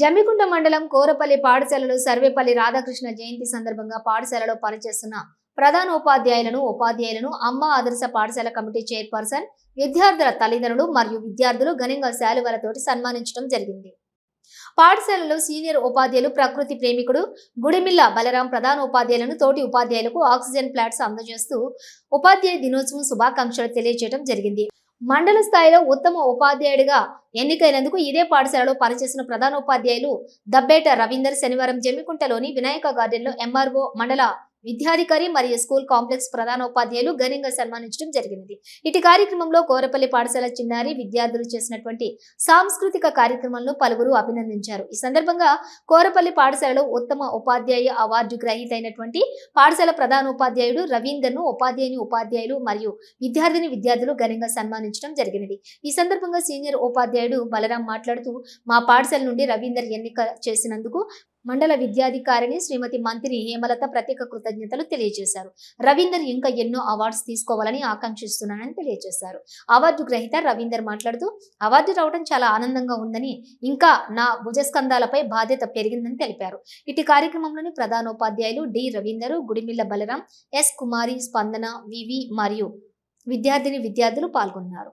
జమ్మికుంట మండలం కోరపల్లి పాఠశాలలో సర్వేపల్లి రాధాకృష్ణ జయంతి సందర్భంగా పాఠశాలలో పనిచేస్తున్న ప్రధాన ఉపాధ్యాయులను ఉపాధ్యాయులను అమ్మ ఆదర్శ పాఠశాల కమిటీ చైర్పర్సన్ విద్యార్థుల తల్లిదండ్రులు మరియు విద్యార్థులు ఘనంగా శాలువలతోటి సన్మానించడం జరిగింది. పాఠశాలలో సీనియర్ ఉపాధ్యాయులు ప్రకృతి ప్రేమికుడు గుడిమిల్ల బలరాం ప్రధాన ఉపాధ్యాయులను తోటి ఉపాధ్యాయులకు ఆక్సిజన్ ప్లాట్స్ అందజేస్తూ ఉపాధ్యాయ దినోత్సవం శుభాకాంక్షలు తెలియజేయడం జరిగింది. మండల స్థాయిలో ఉత్తమ ఉపాధ్యాయుడిగా ఎన్నికైనందుకు ఇదే పాఠశాలలో పనిచేసిన ప్రధాన ఉపాధ్యాయులు దబ్బేట రవీందర్ శనివారం జమ్మికుంటలోని వినాయక గార్డెన్లో ఎంఆర్ఓ మండల విద్యాధికారి మరియు స్కూల్ కాంప్లెక్స్ ప్రధాన ఉపాధ్యాయులు ఘనంగా సన్మానించడం జరిగినది. ఇటు కార్యక్రమంలో కోరపల్లి పాఠశాల చిన్నారి విద్యార్థులు చేసినటువంటి సాంస్కృతిక కార్యక్రమంలో పలువురు అభినందించారు. ఈ సందర్భంగా కోరపల్లి పాఠశాలలో ఉత్తమ ఉపాధ్యాయ అవార్డు గ్రహీత అయినటువంటి పాఠశాల ప్రధాన ఉపాధ్యాయుడు రవీందర్ను ఉపాధ్యాయుని ఉపాధ్యాయులు మరియు విద్యార్థిని విద్యార్థులు ఘనంగా సన్మానించడం జరిగినది. ఈ సందర్భంగా సీనియర్ ఉపాధ్యాయుడు బలరాం మాట్లాడుతూ మా పాఠశాల నుండి రవీందర్ ఎన్నిక చేసినందుకు మండల విద్యాధికారిని శ్రీమతి మంత్రి హేమలత ప్రత్యేక కృతజ్ఞతలు తెలియజేశారు. రవీందర్ ఇంకా ఎన్నో అవార్డ్స్ తీసుకోవాలని ఆకాంక్షిస్తున్నానని తెలియజేశారు. అవార్డు గ్రహీత రవీందర్ మాట్లాడుతూ అవార్డు రావడం చాలా ఆనందంగా ఉందని ఇంకా నా భుజస్కంధాలపై బాధ్యత పెరిగిందని తెలిపారు. ఇటు కార్యక్రమంలోని ప్రధానోపాధ్యాయులు D Ravinder Gudimilla Balaram S Kumari Spandana V V మరియు విద్యార్థిని విద్యార్థులు పాల్గొన్నారు.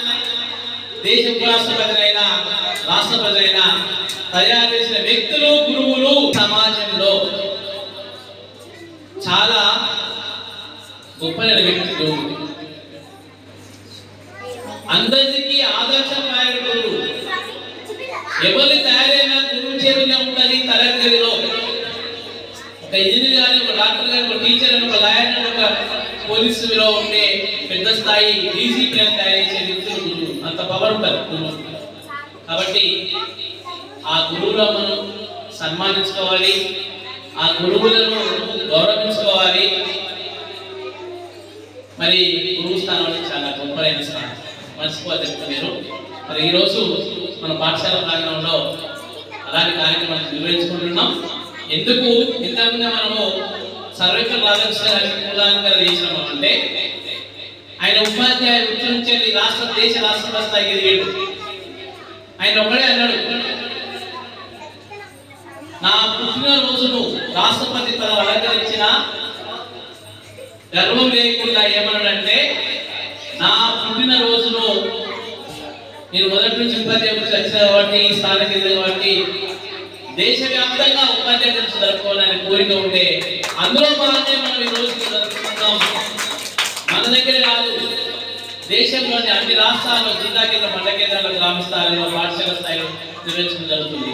దేశ ఉపరాష్ట్రపతినైనా రాష్ట్రపతినైనా తయారు చేసిన వ్యక్తులు గురువులు సమాజంలో చాలా గొప్పైన వ్యక్తులు. అందరికీ ఆదర్శప్రాయ గురువు ఎవరి తయారైనా గురువు చేతిలో ఉండాలి తరగతిలో. ఒక ఇంజనీర్ కానీ ఒక డాక్టర్ కానీ ఒక టీచర్ అని ఒక లాయర్ అని ఒక పోలీసులో ఉండే పెద్ద స్థాయి డీసీపీ అని తయారు చేసే వ్యక్తులు అంత పవర్ ఉంటారు గురువు. కాబట్టి ఆ గురువులో మనం సన్మానించుకోవాలి. ఆ గురువులను గౌరవించుకోవాలి. మరి గురువు స్థానం అనేది చాలా గొప్పదైన స్థానం. మర్చిపోతే మీరు. మరి ఈరోజు మన పాఠశాల ప్రాంగణంలో అలాంటి కార్యక్రమాన్ని నిర్వహించుకుంటున్నాం. ఎందుకు? ఇంతకుముందే మనము సర్వేకర్ రాధాకృష్ణ గారి ప్రధాని చేసినాం అంటే ఆయన ఉపాధ్యాయులు వృత్తి నుంచి వెళ్ళి రాష్ట్ర దేశ రాష్ట్ర స్థాయికి ఎదిగాడు. ఆయన ఒకడే అన్నాడు నా పుట్టినరోజును రాష్ట్రపతి తన అలంకరించిన గర్వం లేకుండా ఏమన్నాడంటే నా పుట్టినరోజును నేను మొదటి నుంచి ఉపాధ్యాయ వృత్తి వచ్చిన కాబట్టి ఈ స్థానానికి ఎదిగిన కాబట్టి దేశవ్యాప్తంగా ఉపాధ్యాయ దినోత్సవం జరుపుకోవాలనే కోరిక ఉంటే అందులో భాగంగా మనం ఈ రోజు జరుపుకుంటాం. దగ్గర కాదు దేశంలోని అన్ని రాష్ట్రాల్లో జిల్లా కేంద్ర మండల కేంద్రాల గ్రామ స్థాయిలో పాఠశాల స్థాయిలో నిర్వహించడం జరుగుతుంది.